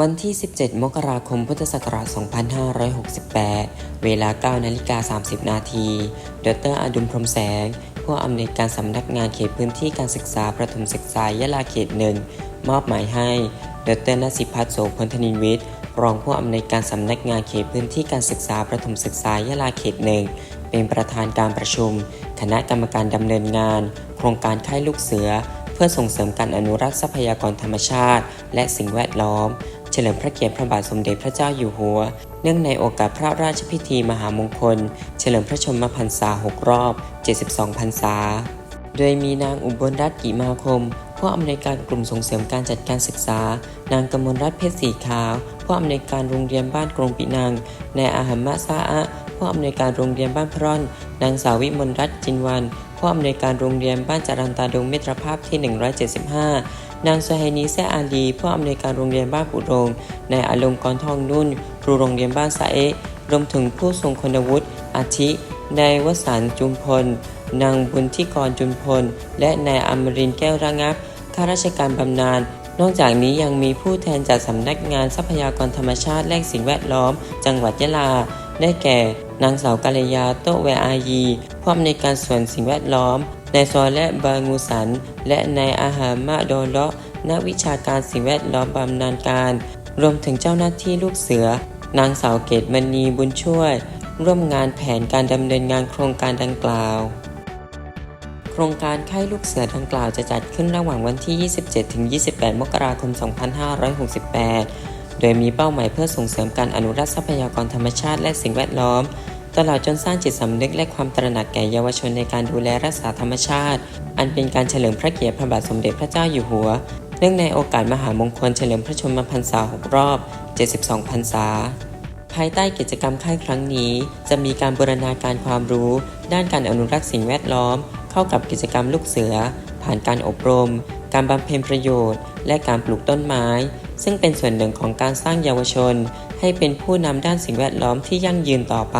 วันที่ 17 มกราคม พุทธศักราช 2568 เวลา 9 นาฬิกา 30 นาที ดรอดุลพรมแสง ผู้อำนวยการสำนักงานเขตพื้นที่การศึกษาประถมศึกษายะลาเขตหนึ่งมอบหมายให้ ดรนสิพัฒน์โสพลธนินวิทย์ รองผู้อำนวยการสำนักงานเขตพื้นที่การศึกษาประถมศึกษายะลาเขตหนึ่งเป็นประธานการประชุม คณะกรรมการดำเนินงาน โครงการค่ายลูกเสือ เพื่อส่งเสริมการอนุรักษ์ทรัพยากรธรรมชาติ และสิ่งแวดล้อม ลิมพระเกียรติพระบาทสมเด็จพระเจ้าอยู่หัว เนื่องในโอกาสพระราชพิธีมหามงคล เฉลิมพระชนมพรรษา 6 รอบ 72 พรรษา โดยมีนางอุบลรัตน์กิมาคม ผู้อำนวยการกลุ่มส่งเสริมการจัดการศึกษา นางกมลรัตน์เพชรสีขาว ผู้อำนวยการโรงเรียนบ้านกรงปินังนายอาหัมมะซาอะผู้อำนวยการโรงเรียนบ้านพร่อน นางสาวิมลรัตน์จินวัน ผู้อำนวยการโรงเรียนบ้านจารันตาดงมิตรภาพที่ 175 นางสุไฮนีแซอาลีผู้อำนวยการโรงเรียนบ้านปุโรงนายอลงกรทองนุ่น ครูโรงเรียนบ้านสะเอะรวมถึงผู้ทรงคุณวุฒิอาทินายวสันจุมพล นางบุญที่กรจุมพล และนายอมรินแก้วระงับข้าราชการบำนาญนอกจากนี้ยังมีผู้แทนจากสำนักงานทรัพยากรธรรมชาติและสิ่งแวดล้อม จังหวัดยะลา ได้แก่ นางสาวกาลยาโตะแวอายีผู้อำนวยการส่วนสิ่งแวดล้อมนายซอและบางูสัน และนายอาหามะโดเลาะนักวิชาการสิ่งแวดล้อมบำนาญการ รวมถึงเจ้าหน้าที่ลูกเสือ นางสาวเกตมณีบุญช่วย ร่วมงานแผนการดำเนินงานโครงการดังกล่าว โครงการค่ายลูกเสือดังกล่าวจะจัดขึ้นระหว่างวันที่ 27-28 มกราคม 2568 โดยมีเป้าหมายเพื่อส่งเสริมการอนุรักษ์ทรัพยากรธรรมชาติและสิ่งแวดล้อม ตลอดจนสร้างจิตสำนึกและความตระหนักแก่เยาวชนในการดูแลรักษาธรรมชาติ อันเป็นการเฉลิมพระเกียรติพระบาทสมเด็จพระเจ้าอยู่หัว เนื่องในโอกาสมหามงคลเฉลิมพระชนมพรรษา 6 รอบ 72 พรรษา ภายใต้กิจกรรมค่ายครั้งนี้ จะมีการบูรณาการความรู้ ด้านการอนุรักษ์สิ่งแวดล้อม เข้ากับกิจกรรมลูกเสือ ผ่านการอบรม การบำเพ็ญประโยชน์ และการปลูกต้นไม้ ซึ่งเป็นส่วนหนึ่งของการสร้างเยาวชน ให้เป็นผู้นำด้านสิ่งแวดล้อมที่ยั่งยืนต่อไป